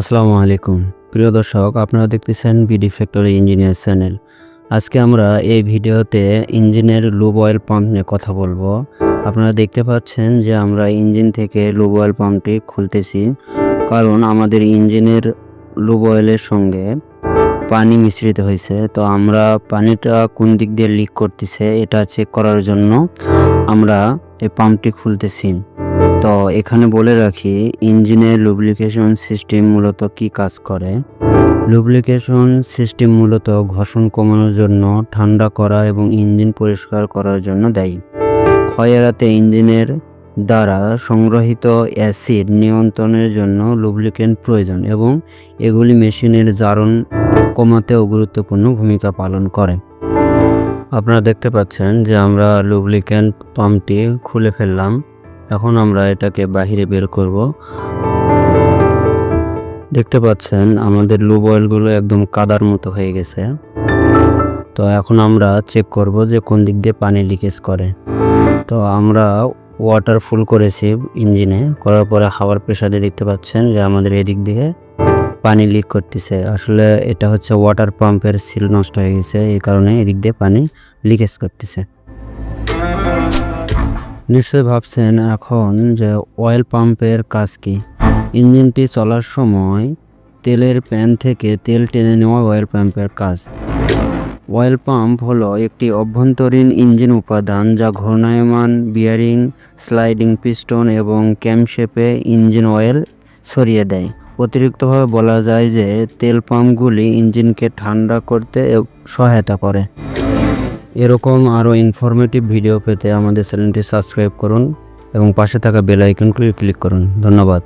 আসসালামু আলাইকুম। প্রিয় দর্শক, আপনারা দেখতেছেন বিডি ফ্যাক্টরি ইঞ্জিনিয়ার চ্যানেল আজকে আমরা এই ভিডিওতে ইঞ্জিনের লুব অয়েল পাম্প নিয়ে কথা বলব। আপনারা দেখতে পাচ্ছেন যে আমরা ইঞ্জিন থেকে লুব অয়েল পাম্পটি খুলতেছি। কারণ আমাদের ইঞ্জিনের লুব অয়েলের সঙ্গে পানি মিশ্রিত হয়েছে। তো আমরা পানিটা কোন দিক দিয়ে লিক করতেছে, এটা চেক করার জন্য আমরা এই পাম্পটি খুলতেছি। তো এখানে বলে রাখি, ইঞ্জিনের লুব্লিকেশন সিস্টেম মূলত কি কাজ করে? লুব্লিকেশন সিস্টেম মূলত ঘর্ষণ কমানোর জন্য, ঠান্ডা করা এবং ইঞ্জিন পরিষ্কার করার জন্য দায়ী। ক্ষয় এড়াতে ইঞ্জিনের দ্বারা সংগ্রহিত অ্যাসিড নিয়ন্ত্রণের জন্য লুব্লিকেন্ট প্রয়োজন এবং এগুলি মেশিনের জারণ কমাতেও গুরুত্বপূর্ণ ভূমিকা পালন করে। আপনারা দেখতে পাচ্ছেন যে আমরা লুব্লিকেন্ট পাম্পটি খুলে ফেললাম। এখন আমরা এটাকে বাহিরে বের করব। দেখতে পাচ্ছেন, আমাদের লুব অয়েলগুলো একদম কাদার মতো হয়ে গেছে। তো এখন আমরা চেক করব যে কোন দিক দিয়ে পানি লিকেজ করে। তো আমরা ওয়াটার ফুল করেছি ইঞ্জিনে করার পরে হাওয়ার প্রেশারে দেখতে পাচ্ছেন যে আমাদের এদিক দিয়ে পানি লিক করতেছে। আসলে এটা হচ্ছে ওয়াটার পাম্পের সিল নষ্ট হয়ে গেছে, এই কারণে এদিক দিয়ে পানি লিকেজ করতেছে। নিশ্চয়ই ভাবছেন এখন যে অয়েল পাম্পের কাজ কি? ইঞ্জিনটি চলার সময় তেলের প্যান থেকে তেল টেনে নেওয়া অয়েল পাম্পের কাজ। অয়েল পাম্প হলো একটি অভ্যন্তরীণ ইঞ্জিন উপাদান যা ঘূর্ণায়মান বিয়ারিং স্লাইডিং পিস্টন এবং ক্যামশেপে ইঞ্জিন অয়েল ছড়িয়ে দেয়। অতিরিক্তভাবে বলা যায় যে তেল পাম্পগুলি ইঞ্জিনকে ঠান্ডা করতে সহায়তা করে। এরকম আরও ইনফরমেটিভ ভিডিও পেতে আমাদের চ্যানেলটি সাবস্ক্রাইব করুন এবং পাশে থাকা বেল আইকনটি ক্লিক করুন। ধন্যবাদ।